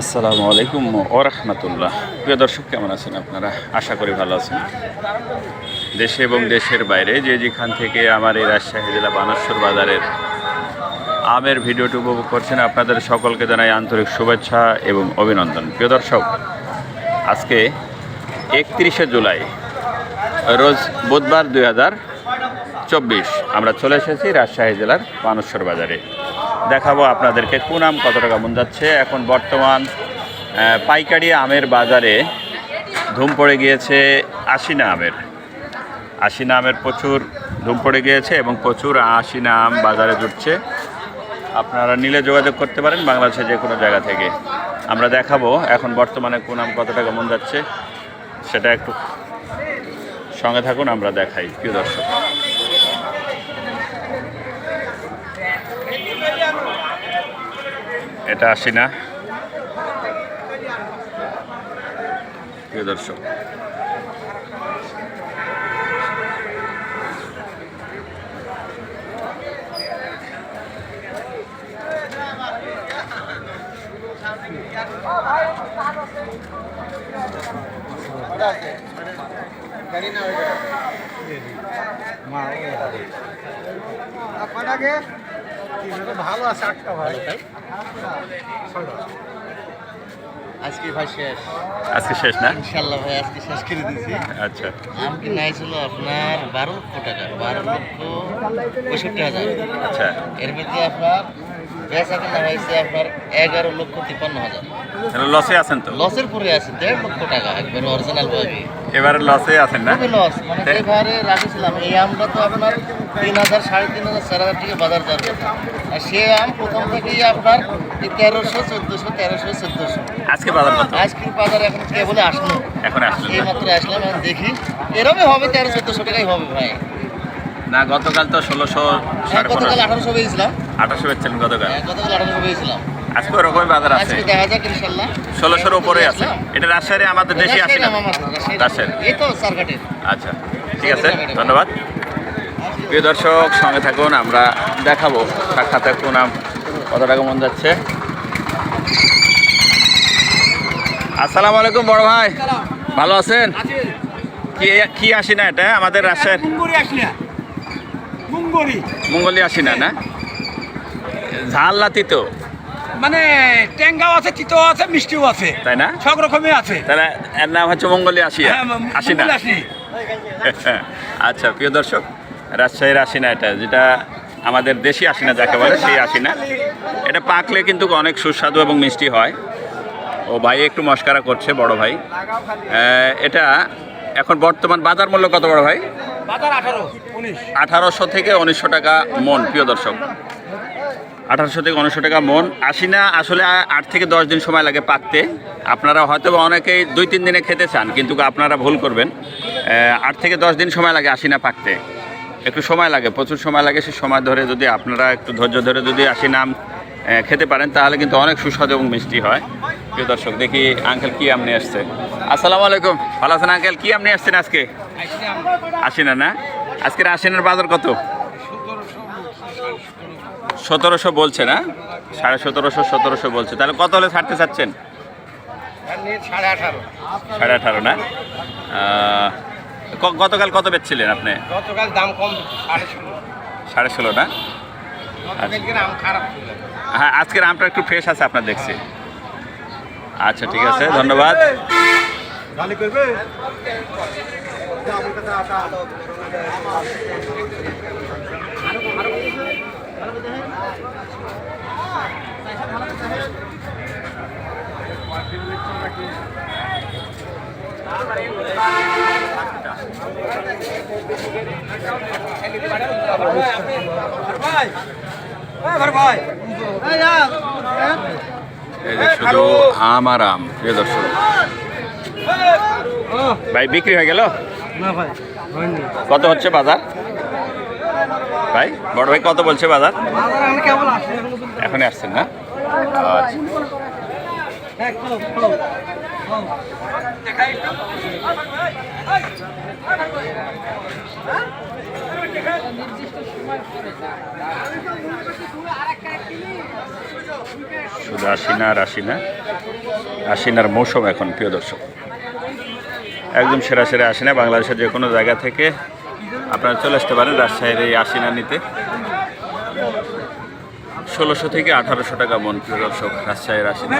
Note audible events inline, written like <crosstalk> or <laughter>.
আসসালামু আলাইকুম ও রহমতুল্লাহ। প্রিয় দর্শক, কেমন আছেন আপনারা? আশা করি ভালো আছেন। দেশে এবং দেশের বাইরে যে যেখান থেকে আমার এই রাজশাহী জেলা বানেশ্বর বাজারের আমের ভিডিওটি উপভোগ করছেন, আপনাদের সকলকে জানাই আন্তরিক শুভেচ্ছা এবং অভিনন্দন। প্রিয় দর্শক, আজকে একত্রিশে জুলাই, রোজ বুধবার দুই হাজার চব্বিশ। আমরা চলে এসেছি রাজশাহী জেলার বানেশ্বর বাজারে। দেখাবো আপনাদেরকে। কোন আম কত টাকা মন যাচ্ছে? এখন বর্তমান পাইকারি আমের বাজারে ধুম পড়ে গিয়েছে আশিনা আমের। আশিনা আমের প্রচুর ধুম পড়ে গিয়েছে এবং প্রচুর আশিনা আম বাজারে জুটছে। আপনারা নিলে যোগাযোগ করতে পারেন বাংলাদেশের যে কোনো জায়গা থেকে। আমরা দেখাবো এখন বর্তমানে কোন আম কত টাকা মন যাচ্ছে, সেটা একটু সঙ্গে থাকুন, আমরা দেখাই। প্রিয় দর্শক। এটা আসি না। প্রিয় দর্শক। ভালো আছে আটটা ভাই। আজকে ভাই শেষ। আজকে শেষ না? ইনশাল্লাহ ভাই আজকে শেষ করে দিয়েছি। আচ্ছা। আম কি নাই ছিল আপনার বারো লক্ষ টাকা বারো লক্ষ পঁয়ষট্টি হাজার। আচ্ছা। এর মধ্যে আপনার বেচা কেনা হয়েছে আপনার এগারো লক্ষ তিপ্পান্ন হাজার। লসে আছেন তো? লসের পরে আছে দেড় লক্ষ টাকা একবার অরিজিনাল ভাবে এবারে লসে আছেন না? খুবই লস মানে যে ভারে রাখেছিলাম এই আমটা তো আপনার তিন হাজার সাড়ে তিন হাজার চার হাজার টাকা বাজার যাওয়ার আর সে আম প্রথম থেকেই আপনার তেরোশো চোদ্দোশো তেরোশো চোদ্দোশো। আজকে বাজার কত? আইসক্রিম বাজার এখন কেবলে আসলো। এখন আসলেন এই মাত্র আসলাম এখন দেখি। এরমই হবে তেরো চোদ্দোশো টাকাই হবে ভাই। না গতকাল তো ষোলোশো হ্যাঁ গতকাল আঠারোশো পেয়েছিলাম আঠাশো বেচছেন গতকাল? হ্যাঁ, গতকাল আঠারোশো পেয়েছিলাম আজকে ওরকমই বাজার আছে। ষোলোশোর উপরে আছে। এটা রাজশাহী আমাদের দেশে আসি না? রাজশাহী। তো আচ্ছা ঠিক আছে ধন্যবাদ। প্রিয় দর্শক সঙ্গে থাকুন আমরা দেখাবো সাক্ষাতের কোন কত টাকা মন যাচ্ছে। আসসালামু আলাইকুম বড় ভাই। ভালো আছেন? কি কি আসি না এটা? আমাদের রাজশাহীর মুঙ্গুরি আসলে মঙ্গলি আসি না না? ঝাল না তিতো মানে ট্যাঙ্গাও আছে তিতো আছে মিষ্টিও আছে। তাই না? সব রকমই আছে। তাহলে এর নাম হচ্ছে মঙ্গলি আসিয়া। হ্যাঁ, ম- আসি না <laughs> আচ্ছা প্রিয় দর্শক রাজশাহীর আসিনা এটা যেটা আমাদের দেশি আসিনা যাকে বলে সেই আসিনা। এটা পাকলে কিন্তু অনেক সুস্বাদু এবং মিষ্টি হয়। ও ভাই একটু মস্কারা করছে বড় ভাই। এটা এখন বর্তমান বাজার মূল্য কত বড় ভাই? আঠারোশো থেকে উনিশশো টাকা মন প্রিয় দর্শক। আঠারোশো থেকে উনিশশো টাকা মন। আশিনা আসলে আট থেকে দশ দিন সময় লাগে পাকতে আপনারা হয়তো বা অনেকেই দুই তিন দিনে খেতে চান কিন্তু আপনারা ভুল করবেন। আট থেকে দশ দিন সময় লাগে আশিনা পাকতে। একটু সময় লাগে প্রচুর সময় লাগে সে সময় ধরে যদি আপনারা একটু ধৈর্য ধরে যদি আম, আহ, খেতে পারেন তাহলে কিন্তু অনেক সুস্বাদু এবং মিষ্টি হয়। প্রিয় দর্শক দেখি আঙ্কেল কি আম নিয়ে আসছে। আসসালামু আলাইকুম। ভালো আছেন আঙ্কেল কি আম নিয়ে আসছেন আজকে? আশিনা না? আজকের আশিনার বাজার কত? সতেরোশো বলছে না? সাড়ে সতেরোশো সতেরোশো বলছে। তাহলে কত হলে ছাড়তে চাচ্ছেন? সাড়ে আঠারো সাড়ে আঠারো না গতকাল কত বেচছিলেন আপনি? গতকাল দাম কম সাড়ে ষোলো। না? হ্যাঁ আজকের আমটা একটু ফ্রেশ আছে আপনার দেখছি। আচ্ছা ঠিক আছে ধন্যবাদ। করবে? শুধু আম আর আম প্রিয় দর্শক। ভাই বিক্রি হয়ে গেল? কত হচ্ছে বাজার? ভাই, বড় ভাই কত বলছে বাজার? আসি এখনই আসছেন না? শুধু আশিনা আর আশিনা। আশিনার মৌসুম এখন, প্রিয় দর্শক। একদম সেরা সেরা আশিনা বাংলাদেশের যে কোনো জায়গা থেকে আপনারা চলে আসতে পারেন রাজশাহীর এই আশিনা নিতে। ষোলোশো থেকে আঠারোশো টাকা মন, প্রিয় দর্শক, রাজশাহীর আশিনা